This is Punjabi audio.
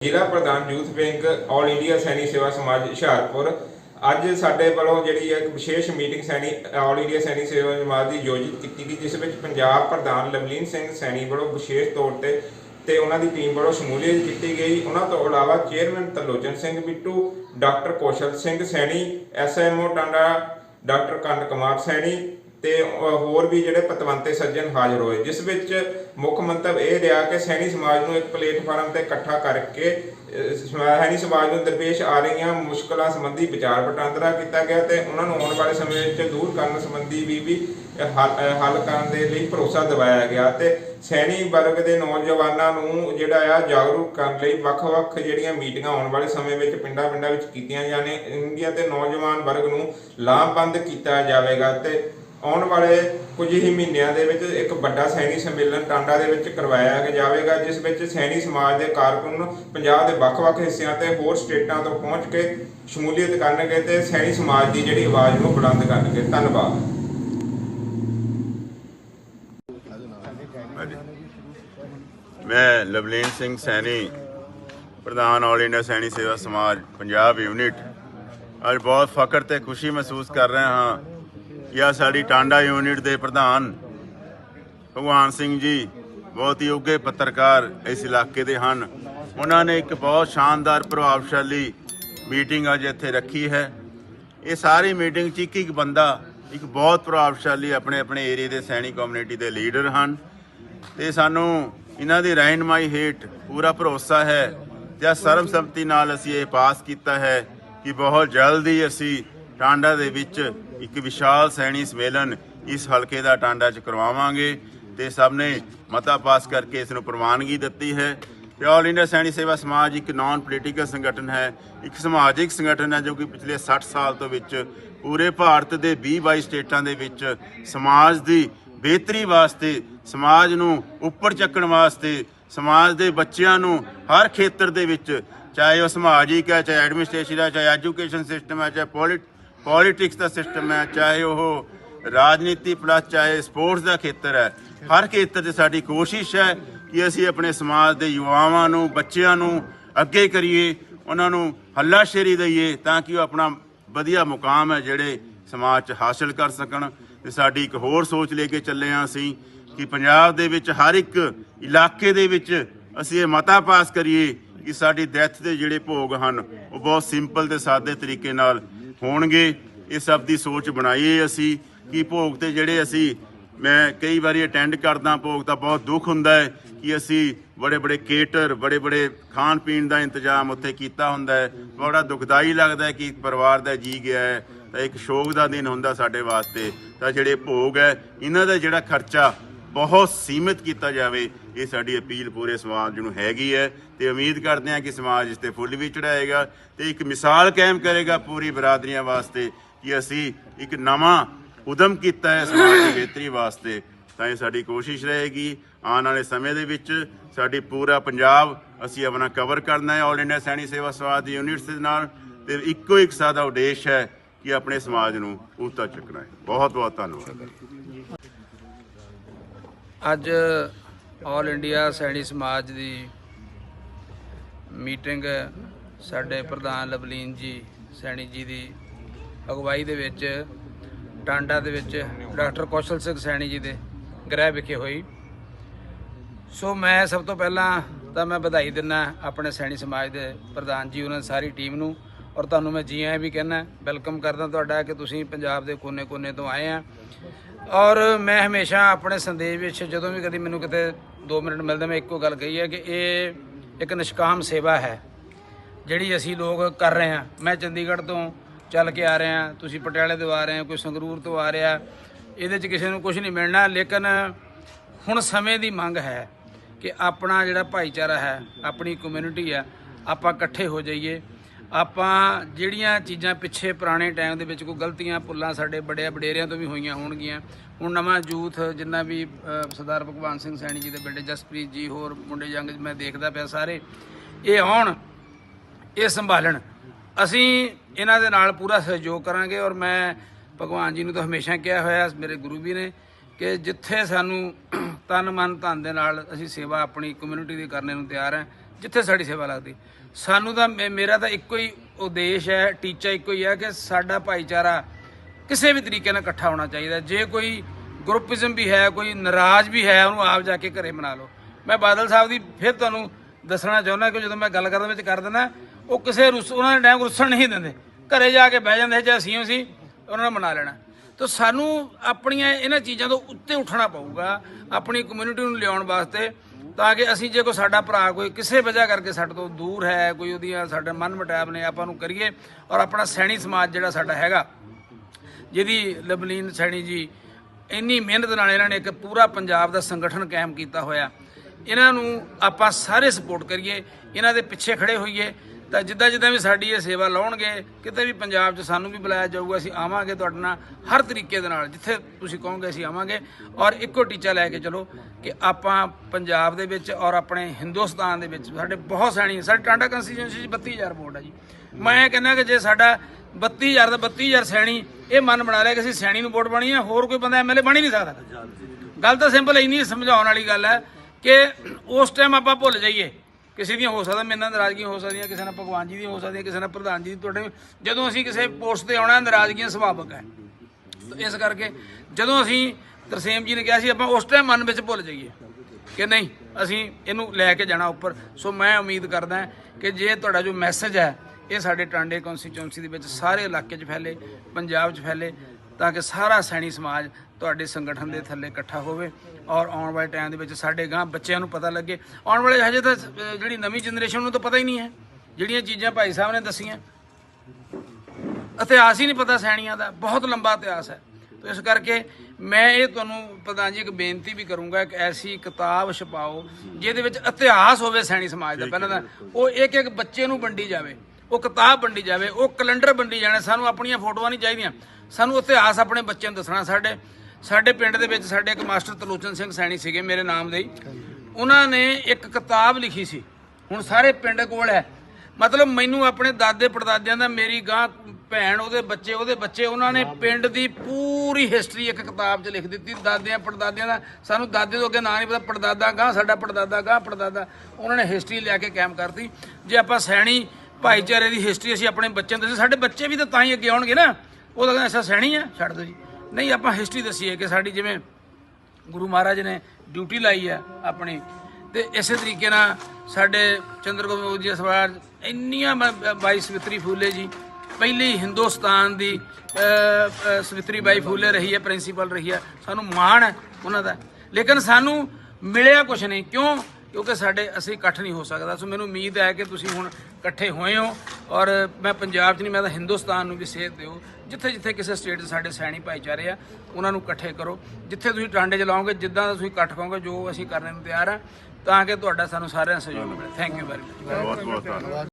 ਜ਼ਿਲ੍ਹਾ ਪ੍ਰਧਾਨ youth wing all India Saini Sewa Samaj Hoshiarpur. ਅੱਜ ਸਾਡੇ ਵੱਲੋਂ ਜਿਹੜੀ ਹੈ ਇੱਕ ਵਿਸ਼ੇਸ਼ meeting Saini, all India Saini Sewa Samaj ਦੀ ਆਯੋਜਿਤ ਕੀਤੀ ਗਈ, ਜਿਸ ਵਿੱਚ ਪੰਜਾਬ ਪ੍ਰਧਾਨ ਲਵਲੀਨ ਸਿੰਘ ਸੈਣੀ ਵੱਲੋਂ ਵਿਸ਼ੇਸ਼ ਤੌਰ ਤੇ ਤੇ ਉਹਨਾਂ ਦੀ ਟੀਮ ਵੱਲੋਂ ਸ਼ਮੂਲੀਅਤ ਕੀਤੀ ਗਈ। ਉਹਨਾਂ ਤੋਂ ਇਲਾਵਾ chairman Tarlochan Singh Bittu, doctor Kaushal Singh Saini SMO Tanda, doctor Kann Kumar Saini ਤੇ ਹੋਰ ਵੀ ਜਿਹੜੇ ਪਤਵੰਤੇ ਸੱਜਣ ਹਾਜ਼ਰ ਹੋਏ, ਜਿਸ ਵਿੱਚ ਮੁੱਖ ਮੰਤਵ ਇਹ ਰਿਹਾ ਕਿ ਸੈਣੀ ਸਮਾਜ ਨੂੰ ਇੱਕ ਪਲੇਟਫਾਰਮ ਤੇ ਇਕੱਠਾ ਕਰਕੇ ਅਹ ਸੈਣੀ ਸਮਾਜ ਨੂੰ ਦਰਪੇਸ਼ ਆ ਰਹੀਆਂ ਮੁਸ਼ਕਲਾਂ ਸੰਬੰਧੀ ਵਿਚਾਰ ਵਟਾਂਦਰਾ ਕੀਤਾ ਗਿਆ ਤੇ ਉਹਨਾਂ ਨੂੰ ਆਉਣ ਵਾਲੇ ਸਮੇਂ ਵਿੱਚ ਦੂਰ ਕਰਨ ਸੰਬੰਧੀ ਵੀ ਵੀ ਹੱਲ ਹੱਲ ਕਰਨ ਦੇ ਲਈ ਭਰੋਸਾ ਦਿਵਾਇਆ ਗਿਆ ਤੇ ਸੈਣੀ ਵਰਗ ਦੇ ਨੌਜਵਾਨਾਂ ਨੂੰ ਜਿਹੜਾ ਆ ਜਾਗਰੂਕ ਕਰਨ ਲਈ ਵੱਖ-ਵੱਖ ਜਿਹੜੀਆਂ ਮੀਟਿੰਗਾਂ ਆਉਣ ਵਾਲੇ ਸਮੇਂ ਵਿੱਚ ਪਿੰਡਾਂ-ਪਿੰਡਾਂ ਵਿੱਚ ਕੀਤੀਆਂ ਜਾਣਗੀਆਂ ਤੇ ਨੌਜਵਾਨ ਵਰਗ ਨੂੰ ਲਾਮਬੰਦ ਕੀਤਾ ਜਾਵੇਗਾ ਤੇ ਆਉਣ ਵਾਲੇ ਕੁਝ ਹੀ ਮਹੀਨਿਆਂ ਦੇ ਵਿੱਚ ਇੱਕ ਵੱਡਾ ਸੈਣੀ ਸੰਮੇਲਨ ਟਾਂਡਾ ਦੇ ਵਿੱਚ ਕਰਵਾਇਆ ਜਾਵੇਗਾ, ਜਿਸ ਵਿੱਚ ਸੈਣੀ ਸਮਾਜ ਦੇ ਕਾਰਕੁਨ ਪੰਜਾਬ ਦੇ ਵੱਖ-ਵੱਖ ਹਿੱਸਿਆਂ ਤੇ ਹੋਰ ਸਟੇਟਾਂ ਤੋਂ ਪਹੁੰਚ ਕੇ ਸ਼ਮੂਲੀਅਤ ਕਰਨਗੇ ਤੇ ਸੈਣੀ ਸਮਾਜ ਦੀ ਜਿਹੜੀ ਆਵਾਜ਼ ਨੂੰ ਬੁਲੰਦ ਕਰਨਗੇ। ਧੰਨਵਾਦ। ਮੈਂ ਲਵਲੀਨ ਸਿੰਘ ਸੈਣੀ, ਪ੍ਰਧਾਨ ਆਲ ਇੰਡੀਆ ਸੈਣੀ ਸੇਵਾ ਸਮਾਜ ਪੰਜਾਬ ਯੂਨਿਟ। ਅੱਜ ਬਹੁਤ ਫਖਰ ਤੇ ਖੁਸ਼ੀ ਮਹਿਸੂਸ ਕਰ ਰਹੇ ਹਾਂ ਜਾਂ ਸਾਡੀ ਟਾਂਡਾ ਯੂਨਿਟ ਦੇ ਪ੍ਰਧਾਨ ਭਗਵਾਨ ਸਿੰਘ ਜੀ ਬਹੁਤ ਹੀ ਉੱਘੇ ਪੱਤਰਕਾਰ ਇਸ ਇਲਾਕੇ ਦੇ ਹਨ। ਉਹਨਾਂ ਨੇ ਇੱਕ ਬਹੁਤ ਸ਼ਾਨਦਾਰ, ਪ੍ਰਭਾਵਸ਼ਾਲੀ ਮੀਟਿੰਗ ਅੱਜ ਇੱਥੇ ਰੱਖੀ ਹੈ। ਇਹ ਸਾਰੀ ਮੀਟਿੰਗ 'ਚ ਇੱਕ ਇੱਕ ਬੰਦਾ, ਇੱਕ ਬਹੁਤ ਪ੍ਰਭਾਵਸ਼ਾਲੀ ਆਪਣੇ ਆਪਣੇ ਏਰੀਆ ਦੇ ਸੈਣੀ ਕਮਿਊਨਿਟੀ ਦੇ ਲੀਡਰ ਹਨ। ਤੇ ਸਾਨੂੰ ਇਹਨਾਂ ਦੀ ਰਹਿਨਮਾਈ ਹੇਠ ਪੂਰਾ ਭਰੋਸਾ ਹੈ। ਜਾਂ ਸਰਬਸੰਮਤੀ ਨਾਲ ਅਸੀਂ ਇਹ ਪਾਸ ਕੀਤਾ ਹੈ ਕਿ ਬਹੁਤ ਜਲਦੀ ਅਸੀਂ ਟਾਂਡਾ ਦੇ ਵਿੱਚ ਇੱਕ ਵਿਸ਼ਾਲ ਸੈਣੀ ਸੰਮੇਲਨ ਇਸ ਹਲਕੇ ਦਾ ਟਾਂਡਾ 'ਚ ਕਰਵਾਵਾਂਗੇ ਤੇ ਸਭ ਨੇ ਮਤਾ ਪਾਸ ਕਰਕੇ ਇਸ ਨੂੰ ਪ੍ਰਵਾਨਗੀ ਦਿੱਤੀ ਹੈ। ਤੇ ਆਲ ਇੰਡੀਆ ਸੈਣੀ ਸੇਵਾ ਸਮਾਜ ਇੱਕ ਨਾਨ ਪੋਲੀਟੀਕਲ ਸੰਗਠਨ ਹੈ। ਇੱਕ ਸਮਾਜਿਕ ਸੰਗਠਨ ਹੈ ਜੋ ਕਿ ਪਿਛਲੇ 60 ਸਾਲ ਤੋਂ ਵਿੱਚ ਪੂਰੇ ਭਾਰਤ ਦੇ 20 22 ਸਟੇਟਾਂ ਦੇ ਵਿੱਚ ਸਮਾਜ ਦੀ ਬਿਹਤਰੀ ਵਾਸਤੇ, ਸਮਾਜ ਨੂੰ ਉੱਪਰ ਚੱਕਣ ਵਾਸਤੇ, ਸਮਾਜ ਦੇ ਬੱਚਿਆਂ ਨੂੰ ਹਰ ਖੇਤਰ ਦੇ ਵਿੱਚ, ਚਾਹੇ ਉਹ ਸਮਾਜਿਕ ਹੈ, ਚਾਹੇ ਐਡਮਿਨਿਸਟ੍ਰੇਸ਼ਨ ਹੈ, ਚਾਹੇ ਐਜੂਕੇਸ਼ਨ ਸਿਸਟਮ ਹੈ, ਚਾਹੇ ਪੋਲਿਟ ਪੋਲਿਟਿਕਸ ਦਾ ਸਿਸਟਮ ਹੈ, ਚਾਹੇ ਉਹ ਰਾਜਨੀਤੀ ਪਲੱਸ ਚਾਹੇ ਸਪੋਰਟਸ ਦਾ ਖੇਤਰ ਹੈ, ਹਰ ਖੇਤਰ 'ਚ ਸਾਡੀ ਕੋਸ਼ਿਸ਼ ਹੈ ਕਿ ਅਸੀਂ ਆਪਣੇ ਸਮਾਜ ਦੇ ਯੁਵਾਵਾਂ ਨੂੰ, ਬੱਚਿਆਂ ਨੂੰ ਅੱਗੇ ਕਰੀਏ, ਉਹਨਾਂ ਨੂੰ ਹੱਲਾਸ਼ੇਰੀ ਦਈਏ ਤਾਂ ਕਿ ਉਹ ਆਪਣਾ ਵਧੀਆ ਮੁਕਾਮ ਹੈ ਜਿਹੜੇ ਸਮਾਜ 'ਚ ਹਾਸਲ ਕਰ ਸਕਣ। ਤੇ ਸਾਡੀ ਇੱਕ ਹੋਰ ਸੋਚ ਲੈ ਕੇ ਚੱਲੇ ਹਾਂ ਅਸੀਂ ਕਿ ਪੰਜਾਬ ਦੇ ਵਿੱਚ ਹਰ ਇੱਕ ਇਲਾਕੇ ਦੇ ਵਿੱਚ ਅਸੀਂ ਇਹ ਮਤਾ ਪਾਸ ਕਰੀਏ ਕਿ ਸਾਡੀ ਡੈਥ ਦੇ ਜਿਹੜੇ ਭੋਗ ਹਨ, ਉਹ ਬਹੁਤ ਸਿੰਪਲ ਤੇ ਸਾਦੇ ਤਰੀਕੇ ਨਾਲ ਹੋਣਗੇ। ਇਹ ਸਭ ਦੀ ਸੋਚ ਬਣਾਈਏ ਅਸੀਂ ਕਿ ਭੋਗ ਤੇ ਜਿਹੜੇ ਅਸੀਂ ਮੈਂ ਕਈ ਵਾਰੀ ਅਟੈਂਡ ਕਰਦਾ ਭੋਗ ਤਾਂ ਬਹੁਤ ਦੁੱਖ ਹੁੰਦਾ ਹੈ ਕਿ ਅਸੀਂ ਬੜੇ ਬੜੇ ਕੇਟਰ ਬੜੇ ਬੜੇ ਖਾਣ ਪੀਣ ਦਾ ਇੰਤਜ਼ਾਮ ਉੱਥੇ ਕੀਤਾ ਹੁੰਦਾ ਹੈ। ਬੜਾ ਦੁਖਦਾਈ ਲੱਗਦਾ ਹੈ ਕਿ ਪਰਿਵਾਰ ਦਾ ਜੀ ਗਿਆ ਹੈ, ਤਾਂ ਇੱਕ ਸ਼ੋਕ ਦਾ ਦਿਨ ਹੁੰਦਾ ਸਾਡੇ ਵਾਸਤੇ। ਤਾਂ ਜਿਹੜੇ ਭੋਗ ਹੈ, ਇਹਨਾਂ ਦਾ ਜਿਹੜਾ ਖਰਚਾ ਬਹੁਤ ਸੀਮਿਤ ਕੀਤਾ ਜਾਵੇ, ਇਹ ਸਾਡੀ ਅਪੀਲ ਪੂਰੇ ਸਮਾਜ ਨੂੰ ਹੈਗੀ ਹੈ ਤੇ ਉਮੀਦ ਕਰਦੇ ਹਾਂ ਕਿ ਸਮਾਜ ਇਸ ਤੇ ਫੁੱਲ ਵੀ ਚੜਾਏਗਾ ਤੇ ਇੱਕ ਮਿਸਾਲ ਕਾਇਮ ਕਰੇਗਾ ਪੂਰੀ ਬਰਾਦਰੀਆਂ ਵਾਸਤੇ ਕਿ ਅਸੀਂ ਇੱਕ ਨਵਾਂ ਉਦਮ ਕੀਤਾ ਹੈ ਸਮਾਜ ਦੀ ਬਿਹਤਰੀ ਵਾਸਤੇ। ਤਾਂ ਇਹ ਸਾਡੀ ਕੋਸ਼ਿਸ਼ ਰਹੇਗੀ ਆਉਣ ਵਾਲੇ ਸਮੇਂ ਦੇ ਵਿੱਚ ਸਾਡੀ ਪੂਰਾ ਪੰਜਾਬ ਅਸੀਂ ਆਪਣਾ ਕਵਰ ਕਰਨਾ ਹੈ ਆਲ ਇੰਡੀਆ ਸੈਣੀ ਸੇਵਾ ਸਮਾਜ ਦੀ ਯੂਨਿਟਸ ਦੇ ਨਾਲ ਤੇ ਇੱਕੋ ਇੱਕ ਸਾਦਾ ਉਦੇਸ਼ ਹੈ ਕਿ ਆਪਣੇ ਸਮਾਜ ਨੂੰ ਉੱਤਾ ਚੁੱਕਣਾ ਹੈ। ਬਹੁਤ ਬਹੁਤ ਧੰਨਵਾਦ। ਅੱਜ ਆਲ ਇੰਡੀਆ ਸੈਣੀ ਸਮਾਜ ਦੀ ਮੀਟਿੰਗ ਸਾਡੇ ਪ੍ਰਧਾਨ ਲਵਲੀਨ ਜੀ ਸੈਣੀ ਜੀ ਦੀ ਅਗਵਾਈ ਦੇ ਵਿੱਚ, ਟਾਂਡਾ ਦੇ ਵਿੱਚ ਡਾਕਟਰ ਕੌਸ਼ਲ ਸਿੰਘ ਸੈਣੀ ਜੀ ਦੇ ਗ੍ਰਹਿ ਵਿਖੇ ਹੋਈ। ਸੋ ਮੈਂ ਸਭ ਤੋਂ ਪਹਿਲਾਂ ਤਾਂ ਮੈਂ ਵਧਾਈ ਦਿੰਦਾ ਆਪਣੇ ਸੈਣੀ ਸਮਾਜ ਦੇ ਪ੍ਰਧਾਨ ਜੀ, ਉਹਨਾਂ ਸਾਰੀ ਟੀਮ ਨੂੰ। ਔਰ ਤੁਹਾਨੂੰ ਮੈਂ ਜੀ ਆਇਆਂ ਵੀ ਕਹਿਣਾ ਵੈਲਕਮ ਕਰਦਾ ਤੁਹਾਡਾ ਕਿ ਤੁਸੀਂ ਪੰਜਾਬ ਦੇ ਕੋਨੇ-ਕੋਨੇ ਤੋਂ ਆਏ ਆ। ਔਰ ਮੈਂ ਹਮੇਸ਼ਾ ਆਪਣੇ ਸੰਦੇਸ਼ ਵਿੱਚ ਜਦੋਂ ਵੀ ਕਦੀ ਮੈਨੂੰ ਕਿਤੇ 2 ਮਿੰਟ ਮਿਲਦੇ, ਮੈਂ ਇੱਕੋ ਗੱਲ ਕਹੀ ਹੈ ਕਿ ਇਹ ਇੱਕ ਨਿਸ਼ਕਾਮ ਸੇਵਾ ਹੈ, ਜਿਹੜੀ ਅਸੀਂ ਲੋਕ ਕਰ ਰਹੇ ਹਾਂ। ਮੈਂ ਚੰਡੀਗੜ੍ਹ ਤੋਂ ਚੱਲ ਕੇ ਆ ਰਿਹਾ, ਤੁਸੀਂ ਪਟਿਆਲੇ ਤੋਂ ਆ ਰਹੇ ਹੋ, ਕੋਈ ਸੰਗਰੂਰ ਤੋਂ ਆ ਰਿਹਾ, ਇਹਦੇ 'ਚ ਕਿਸੇ ਨੂੰ ਕੁਝ ਨਹੀਂ ਮਿਲਣਾ, ਲੇਕਿਨ ਹੁਣ ਸਮੇਂ ਦੀ ਮੰਗ ਹੈ ਕਿ ਆਪਣਾ ਜਿਹੜਾ ਭਾਈਚਾਰਾ ਹੈ, ਆਪਣੀ ਕਮਿਊਨਿਟੀ ਹੈ, ਆਪਾਂ ਇਕੱਠੇ ਹੋ ਜਾਈਏ। ਆਪਾਂ ਜਿਹੜੀਆਂ ਚੀਜ਼ਾਂ ਪਿੱਛੇ ਪੁਰਾਣੇ ਟਾਈਮ ਦੇ ਵਿੱਚ ਕੋਈ ਗਲਤੀਆਂ, ਭੁੱਲਾਂ ਸਾਡੇ ਬੜੇ ਵਡੇਰਿਆਂ ਤੋਂ ਵੀ ਹੋਈਆਂ ਹੋਣਗੀਆਂ। ਹੁਣ ਨਵਾਂ ਯੂਥ ਜਿੰਨਾ ਵੀ ਸਰਦਾਰ ਭਗਵਾਨ ਸਿੰਘ ਸੈਣੀ ਜੀ ਦੇ ਬੇਟੇ ਜਸਪ੍ਰੀਤ ਜੀ ਹੋਰ ਮੁੰਡੇ ਜੰਗ ਮੈਂ ਦੇਖਦਾ ਪਿਆ ਸਾਰੇ, ਇਹ ਆਉਣ, ਇਹ ਸੰਭਾਲਣ। ਅਸੀਂ ਇਹਨਾਂ ਦੇ ਨਾਲ ਪੂਰਾ ਸਹਿਯੋਗ ਕਰਾਂਗੇ ਔਰ ਮੈਂ ਭਗਵਾਨ ਜੀ ਨੂੰ ਤਾਂ ਹਮੇਸ਼ਾ ਕਿਹਾ ਹੋਇਆ, ਮੇਰੇ ਗੁਰੂ ਵੀ ਨੇ, ਕਿ ਜਿੱਥੇ ਸਾਨੂੰ ਤਨ ਮਨ, ਧਨ ਦੇ ਨਾਲ ਅਸੀਂ ਸੇਵਾ ਆਪਣੀ ਕਮਿਊਨਿਟੀ ਦੀ ਕਰਨੇ ਨੂੰ ਤਿਆਰ ਹਾਂ ਜਿੱਥੇ ਸਾਡੀ ਸੇਵਾ ਲੱਗਦੀ। ਸਾਨੂੰ ਤਾਂ ਮੇ- ਮੇਰਾ ਤਾਂ ਇੱਕੋ ਹੀ ਉਦੇਸ਼ ਹੈ ਟੀਚਾ ਇੱਕੋ ਹੀ ਹੈ ਕਿ ਸਾਡਾ ਭਾਈਚਾਰਾ ਕਿਸੇ ਵੀ ਤਰੀਕੇ ਨਾਲ ਇਕੱਠਾ ਹੋਣਾ ਚਾਹੀਦਾ। ਜੇ ਕੋਈ ਗਰੁੱਪਿਜ਼ਮ ਵੀ ਹੈ, ਕੋਈ ਨਾਰਾਜ਼ ਵੀ ਹੈ, ਉਹਨੂੰ ਆਪ ਜਾ ਕੇ ਘਰੇ ਮਨਾ ਲਓ। ਮੈਂ ਬਾਦਲ ਸਾਹਿਬ ਦੀ ਫਿਰ ਤੁਹਾਨੂੰ ਦੱਸਣਾ ਚਾਹੁੰਦਾ ਕਿ ਜਦੋਂ ਮੈਂ ਗੱਲ ਕਰਨ ਵਿੱਚ ਕਰ ਦਿੰਦਾ, ਉਹ ਕਿਸੇ ਰੁੱਸ, ਉਹਨਾਂ ਦੇ ਟਾਈਮ ਰੁੱਸਣ ਨਹੀਂ ਦਿੰਦੇ। ਘਰੇ ਜਾ ਕੇ ਬਹਿ ਜਾਂਦੇ ਜੇ ਅਸੀਂ ਸੀ ਉਹਨਾਂ ਨੇ ਮਨਾ ਲੈਣਾ। ਤਾਂ ਸਾਨੂੰ ਆਪਣੀਆਂ ਇਹਨਾਂ ਚੀਜ਼ਾਂ ਤੋਂ ਉੱਤੇ ਉੱਠਣਾ ਪਊਗਾ, ਆਪਣੀ ਕਮਿਊਨਿਟੀ ਨੂੰ ਲਿਆਉਣ ਵਾਸਤੇ। ਤਾਂ ਕਿ ਅਸੀਂ ਜੇ ਕੋਈ ਸਾਡਾ ਭਰਾ ਕੋਈ ਕਿਸੇ ਵਜ੍ਹਾ ਕਰਕੇ ਸਾਡੇ ਤੋਂ ਦੂਰ ਹੈ, ਕੋਈ ਉਹਦੀਆਂ ਸਾਡੇ ਮਨ ਮਟਾਵ ਨੇ, ਆਪਾਂ ਨੂੰ ਕਰੀਏ ਔਰ ਆਪਣਾ ਸੈਣੀ ਸਮਾਜ ਜਿਹੜਾ ਸਾਡਾ ਹੈਗਾ, ਜਿਹਦੀ ਲਬਲੀਨ ਸੈਣੀ ਜੀ ਇੰਨੀ ਮਿਹਨਤ ਨਾਲ ਇਹਨਾਂ ਨੇ ਇੱਕ ਪੂਰਾ ਪੰਜਾਬ ਦਾ ਸੰਗਠਨ ਕਾਇਮ ਕੀਤਾ ਹੋਇਆ, ਇਹਨਾਂ ਨੂੰ ਆਪਾਂ ਸਾਰੇ ਸਪੋਰਟ ਕਰੀਏ, ਇਹਨਾਂ ਦੇ ਪਿੱਛੇ ਖੜੇ ਹੋਈਏ ਤਾਂ ਜਿੱਦਾਂ ਜਿੱਦਾਂ ਵੀ ਸਾਡੀ ਇਹ ਸੇਵਾ ਲਾਉਣਗੇ, ਕਿਤੇ ਵੀ ਪੰਜਾਬ 'ਚ ਸਾਨੂੰ ਵੀ ਬੁਲਾਇਆ ਜਾਊਗਾ, ਅਸੀਂ ਆਵਾਂਗੇ ਤੁਹਾਡੇ ਨਾਲ ਹਰ ਤਰੀਕੇ ਦੇ ਨਾਲ, ਜਿੱਥੇ ਤੁਸੀਂ ਕਹੋਗੇ ਅਸੀਂ ਆਵਾਂਗੇ। ਔਰ ਇੱਕੋ ਟੀਚਾ ਲੈ ਕੇ ਚਲੋ ਕਿ ਆਪਾਂ ਪੰਜਾਬ ਦੇ ਵਿੱਚ ਔਰ ਆਪਣੇ ਹਿੰਦੁਸਤਾਨ ਦੇ ਵਿੱਚ, ਸਾਡੇ ਬਹੁਤ ਸੈਣੀ ਸਾਡੇ ਟਾਂਡਾ ਕੰਸਟੀਚੁਐਂਸੀ 'ਚ 32000 ਵੋਟ ਹੈ ਜੀ। ਮੈਂ ਕਹਿੰਦਾ ਕਿ ਜੇ ਸਾਡਾ 32000 ਦਾ 32000 ਸੈਣੀ ਇਹ ਮਨ ਬਣਾ ਲਿਆ ਕਿ ਅਸੀਂ ਸੈਣੀ ਨੂੰ ਵੋਟ ਬਣੀ ਹੈ ਹੋਰ ਕੋਈ ਬੰਦਾ ਐਮਐਲਏ ਬਣ ਹੀ ਨਹੀਂ ਸਕਦਾ। ਗੱਲ ਤਾਂ ਸਿੰਪਲ ਇੰਨੀ ਸਮਝਾਉਣ ਵਾਲੀ ਗੱਲ ਹੈ ਕਿ ਉਸ ਟਾਈਮ ਆਪਾਂ ਭੁੱਲ ਜਾਈਏ। ਕਿਸੇ ਦੀਆਂ ਹੋ ਸਕਦਾ ਮੇਰੇ ਨਾਲ ਨਾਰਾਜ਼ਗੀਆਂ ਹੋ ਸਕਦੀਆਂ, ਕਿਸੇ ਨਾਲ ਭਗਵਾਨ ਜੀ ਦੀਆਂ ਹੋ ਸਕਦੀਆਂ, ਕਿਸੇ ਨਾਲ ਪ੍ਰਧਾਨ ਜੀ ਦੀ। ਤੁਹਾਡੇ ਜਦੋਂ ਅਸੀਂ ਕਿਸੇ ਪੋਸਟ ਤੇ ਆਉਣਾ, ਨਾਰਾਜ਼ਗੀਆਂ ਸੁਭਾਵਕ ਹੈ। ਇਸ ਕਰਕੇ ਜਦੋਂ ਅਸੀਂ ਤਰਸੇਮ ਜੀ ਨੇ ਕਿਹਾ ਸੀ, ਆਪਾਂ ਉਸ ਟਾਈਮ ਮਨ ਵਿੱਚ ਭੁੱਲ ਜਾਈਏ ਕਿ ਨਹੀਂ, ਅਸੀਂ ਇਹਨੂੰ ਲੈ ਕੇ ਜਾਣਾ ਉੱਪਰ। ਸੋ ਮੈਂ ਉਮੀਦ ਕਰਦਾ ਕਿ ਜੇ ਤੁਹਾਡਾ ਜੋ ਮੈਸੇਜ ਹੈ, ਇਹ ਸਾਡੇ ਟਾਂਡੇ ਕਨਸਟੀਚੁਐਂਸੀ ਦੇ ਵਿੱਚ ਸਾਰੇ ਇਲਾਕੇ 'ਚ ਫੈਲੇ, ਪੰਜਾਬ 'ਚ ਫੈਲੇ, ਤਾਂ ਕਿ ਸਾਰਾ ਸੈਣੀ ਸਮਾਜ ਤੁਹਾਡੇ ਸੰਗਠਨ ਦੇ ਥੱਲੇ ਇਕੱਠਾ ਹੋਵੇ। ਔਰ ਆਉਣ ਵਾਲੇ ਟਾਈਮ ਦੇ ਵਿੱਚ ਸਾਡੇ ਗਾਂ ਬੱਚਿਆਂ ਨੂੰ ਪਤਾ ਲੱਗੇ। ਆਉਣ ਵਾਲੇ ਹਜੇ ਤਾਂ ਜਿਹੜੀ ਨਵੀਂ ਜਨਰੇਸ਼ਨ ਨੂੰ ਤਾਂ ਪਤਾ ਹੀ ਨਹੀਂ ਹੈ ਜਿਹੜੀਆਂ ਚੀਜ਼ਾਂ ਭਾਈ ਸਾਹਿਬ ਨੇ ਦੱਸੀਆਂ। ਇਤਿਹਾਸ ਹੀ ਨਹੀਂ ਪਤਾ ਸੈਣੀਆਂ ਦਾ ਬਹੁਤ ਲੰਬਾ ਇਤਿਹਾਸ ਹੈ। ਤੇ ਇਸ ਕਰਕੇ ਮੈਂ ਇਹ ਤੁਹਾਨੂੰ ਪ੍ਰਧਾਨ ਜੀ ਇੱਕ ਬੇਨਤੀ ਵੀ ਕਰੂੰਗਾ ਕਿ ਐਸੀ ਕਿਤਾਬ ਛਪਾਓ ਜਿਹਦੇ ਵਿੱਚ ਇਤਿਹਾਸ ਹੋਵੇ ਸੈਣੀ ਸਮਾਜ ਦਾ ਪਹਿਲਾਂ ਤਾਂ। ਉਹ ਇੱਕ ਇੱਕ ਬੱਚੇ ਨੂੰ ਵੰਡੀ ਜਾਵੇ ਉਹ ਕਿਤਾਬ ਵੰਡੀ ਜਾਵੇ ਉਹ ਕੈਲੰਡਰ ਵੰਡੀ ਜਾਣੇ ਸਾਨੂੰ ਆਪਣੀਆਂ ਫੋਟੋਆਂ ਨਹੀਂ ਚਾਹੀਦੀਆਂ। ਸਾਨੂੰ ਇਤਿਹਾਸ ਆਪਣੇ ਬੱਚਿਆਂ ਨੂੰ ਦੱਸਣਾ ਸਾਡੇ ਸਾਡੇ ਪਿੰਡ ਦੇ ਵਿੱਚ ਸਾਡੇ ਇੱਕ ਮਾਸਟਰ ਤਲੋਚਨ ਸਿੰਘ ਸੈਣੀ ਸੀਗੇ ਮੇਰੇ ਨਾਮ ਦੇ ਹੀ। ਉਹਨਾਂ ਨੇ ਇੱਕ ਕਿਤਾਬ ਲਿਖੀ ਸੀ। ਹੁਣ ਸਾਰੇ ਪਿੰਡ ਕੋਲ ਹੈ। ਮਤਲਬ ਮੈਨੂੰ ਆਪਣੇ ਦਾਦੇ ਪੜਦਾਦਿਆਂ ਦਾ ਮੇਰੀ ਗਾਂ, ਭੈਣ, ਉਹਦੇ ਬੱਚੇ ਉਹਦੇ ਬੱਚੇ, ਉਹਨਾਂ ਨੇ ਪਿੰਡ ਦੀ ਪੂਰੀ ਹਿਸਟਰੀ ਇੱਕ ਕਿਤਾਬ 'ਚ ਲਿਖ ਦਿੱਤੀ। ਦਾਦਿਆਂ, ਪੜਦਾਦਿਆਂ ਦਾ। ਸਾਨੂੰ ਦਾਦੇ ਤੋਂ ਅੱਗੇ ਨਾਂ ਨਹੀਂ ਪਤਾ। ਪੜਦਾਦਾ ਗਾਂ, ਸਾਡਾ ਪੜਦਾਦਾ ਗਾਂ, ਪੜਦਾਦਾ। ਉਹਨਾਂ ਨੇ ਹਿਸਟਰੀ ਲਿਆ ਕੇ ਕਾਇਮ ਕਰਤੀ। ਜੇ ਆਪਾਂ ਸੈਣੀ ਭਾਈਚਾਰੇ ਦੀ ਹਿਸਟਰੀ ਅਸੀਂ ਆਪਣੇ ਬੱਚਿਆਂ ਨੂੰ ਦੱਸੇ ਸਾਡੇ ਬੱਚੇ ਵੀ ਤਾਂ ਤਾਂ ਹੀ ਅੱਗੇ ਆਉਣਗੇ ਨਾ, ਉਹ ਤਾਂ ਕਹਿੰਦੇ ਐਸਾ ਸੈਣੀ ਆ, ਛੱਡ ਦਿਓ ਜੀ। ਨਹੀਂ, ਆਪਾਂ ਹਿਸਟਰੀ ਦੱਸੀਏ ਕਿ ਸਾਡੀ ਜਿਵੇਂ ਗੁਰੂ ਮਹਾਰਾਜ ਨੇ ਡਿਊਟੀ ਲਾਈ ਹੈ ਆਪਣੀ ਤੇ ਇਸੇ ਤਰੀਕੇ ਨਾਲ ਸਾਡੇ ਚੰਦਰ ਗੋਬਿੰਦ ਜੀ ਸਵਾਰ ਇੰਨੀਆਂ ਬਾਈ ਸਵਿਤਰੀ ਫੂਲੇ ਜੀ, ਪਹਿਲੀ ਹਿੰਦੁਸਤਾਨ ਦੀ ਸਵਿਤਰੀ ਬਾਈ ਫੂਲੇ ਰਹੀ ਹੈ ਪ੍ਰਿੰਸੀਪਲ ਰਹੀ ਹੈ ਸਾਨੂੰ ਮਾਣ ਹੈ ਉਹਨਾਂ ਦਾ। ਲੇਕਿਨ ਸਾਨੂੰ ਮਿਲਿਆ ਕੁਝ ਨਹੀਂ। ਕਿਉਂ? ਕਿਉਂਕਿ ਸਾਡੇ ਅਸੀਂ ਇਕੱਠ ਨਹੀਂ ਹੋ ਸਕਦਾ। ਸੋ ਮੈਨੂੰ ਉਮੀਦ ਹੈ ਕਿ ਤੁਸੀਂ ਹੁਣ ਇਕੱਠੇ ਹੋਏ ਹੋ। ਔਰ ਮੈਂ ਪੰਜਾਬ 'ਚ ਨਹੀਂ, ਮੈਂ ਤਾਂ ਹਿੰਦੁਸਤਾਨ ਨੂੰ ਵੀ ਸੇਧ ਦਿਓ। ਜਿੱਥੇ ਜਿੱਥੇ ਕਿਸੇ ਸਟੇਟ 'ਚ ਸਾਡੇ ਸੈਣੀ ਭਾਈਚਾਰੇ ਆ, ਉਹਨਾਂ ਨੂੰ ਇਕੱਠੇ ਕਰੋ। ਜਿੱਥੇ ਤੁਸੀਂ ਟਾਂਡੇ ਚਲਾਓਗੇ ਜਿੱਦਾਂ ਦਾ ਤੁਸੀਂ ਇਕੱਠ ਕਹੋਗੇ ਜੋ ਅਸੀਂ ਕਰਨ ਨੂੰ ਤਿਆਰ ਆ, ਤਾਂ ਕਿ ਤੁਹਾਡਾ ਸਾਨੂੰ ਸਾਰਿਆਂ ਦਾ ਸਹਿਯੋਗ ਮਿਲੇ। ਥੈਂਕ ਯੂ ਵੈਰੀ ਮਚ ਬਹੁਤ ਬਹੁਤ ਧੰਨਵਾਦ।